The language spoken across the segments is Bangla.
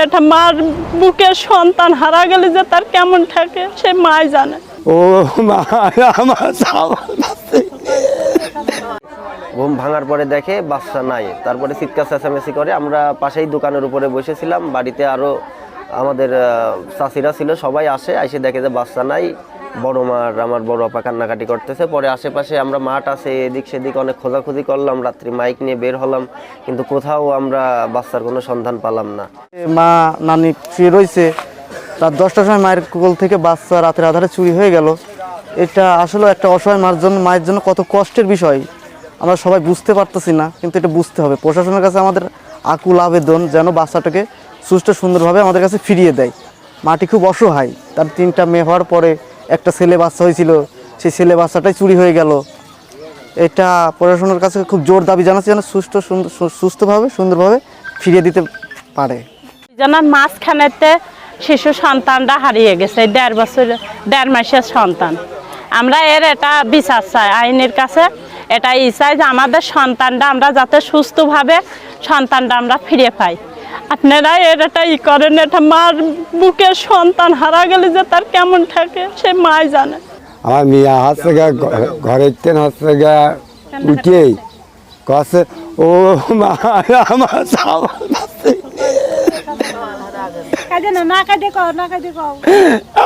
এটা মার বুকে সন্তান হারা গেলে যে তার কেমন থাকে সে মাই জানে। ও মা আমার ঘুম ভাঙার পরে দেখে বাচ্চা নাই। তারপরে চিৎকার চেঁচামেচি করে আমরা পাশেই দোকানের উপরে বসেছিলাম। বাড়িতে আরও আমাদের চাষিরা চাচিরা ছিল সবাই আসে এসে দেখে যে বাচ্চা নাই। বড় মার, আমার বড় আপা কান্নাকাটি করতেছে। পরে আশেপাশে আমরা মাঠ আছে, এদিক সেদিক অনেক খোঁজাখুঁজি করলাম, রাত্রি মাইক নিয়ে বের হলাম, কিন্তু কোথাও আমরা বাচ্চার কোনো সন্ধান পালাম না। মা, নানি শুয়ে রয়েছে, রাত দশটার সময় মায়ের কোল থেকে বাচ্চা রাতের আধারে চুরি হয়ে গেল। এটা আসলে একটা অসহায় মার জন্য, মায়ের জন্য কত কষ্টের বিষয়। আমরা সবাই বুঝতে পারতেছি না, কিন্তু এটা বুঝতে হবে। প্রশাসনের কাছে আমাদের আকুল আবেদন যেন বাচ্চাটাকে সুস্থ সুন্দরভাবে আমাদের কাছে ফিরিয়ে দেয়। মাটি খুব অসহায়, তার তিনটা মেয়ে হওয়ার পরে একটা ছেলে বাচ্চা হয়েছিল, সেই ছেলে বাচ্চাটাই চুরি হয়ে গেল। এটা প্রশাসনের কাছে খুব জোর দাবি জানাচ্ছি যেন সুস্থ সুস্থভাবে, সুন্দরভাবে ফিরিয়ে দিতে পারে। জানার মাঝখানেতে শিশু সন্তানটা হারিয়ে গেছে দেড় বছর, দেড় মাসের সন্তান। আমরা এর এটা বিচার চাই, আইনের কাছে এটা ই চাই যে আমাদের সন্তানটা আমরা যাতে সুস্থভাবে সন্তানটা আমরা ফিরে পাই। আপনারা এটা ই করেন এটা মার বুকে সন্তান হারা গেলে যে তার কেমন থাকে সে মাই জানে। আমার মিয়া হচ্ছে গা ঘরের তেন হচ্ছে গা উঠেই কছে ও মা আমার সাবান আছে।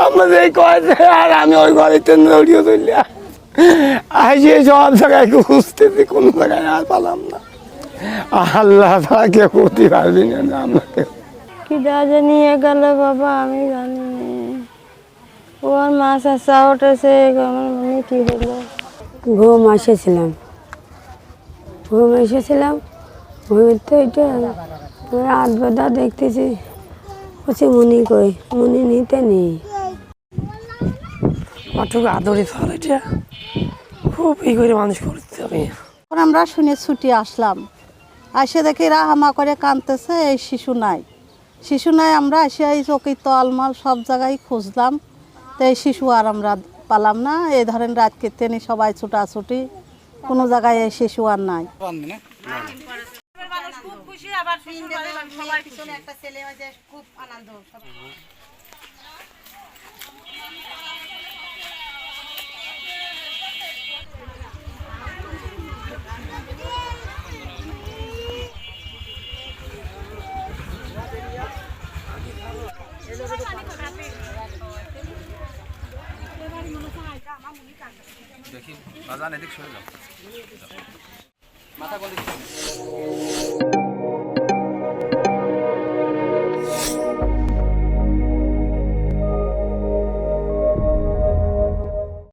আমাদের কয়েছে আর আমি ওই ঘরের তেন দৌড়িয়ে সব জায়গায় খুঁজতেছি কোনো জায়গায় আর পালাম না। আল্লাহ ছাড়া কেউ করতে পারবি না আমাকে। কি দাজে নিয়ে গেল বাবা আমি জানি ওর মাছ আসা উঠেছে আমার মনে কি হলো? ঘুম এসেছিলাম ঘুম এসেছিলাম ঘুমের তো এটা রাত বেলা দেখতেছি। বলছি মুনি কই? মুনি নিতে নেই। মাঠুকে আদরি ফল এটা। খুব ই করে মানুষ করতে আমি তখন আমরা শুনে ছুটি আসলাম। আসে দেখি রাহামা করে কাঁদতেছে এই শিশু নাই। শিশু নাই আমরা এসে এই চকি তলমল সব জায়গায় খুঁজলাম। তো এই শিশু আর আমরা পালাম না। এই ধরেন রাত কীর্তনে সবাই ছুটাছুটি কোনো জায়গায় এই শিশু আর নাই। দেখি বাজান এদিক সরে যাও।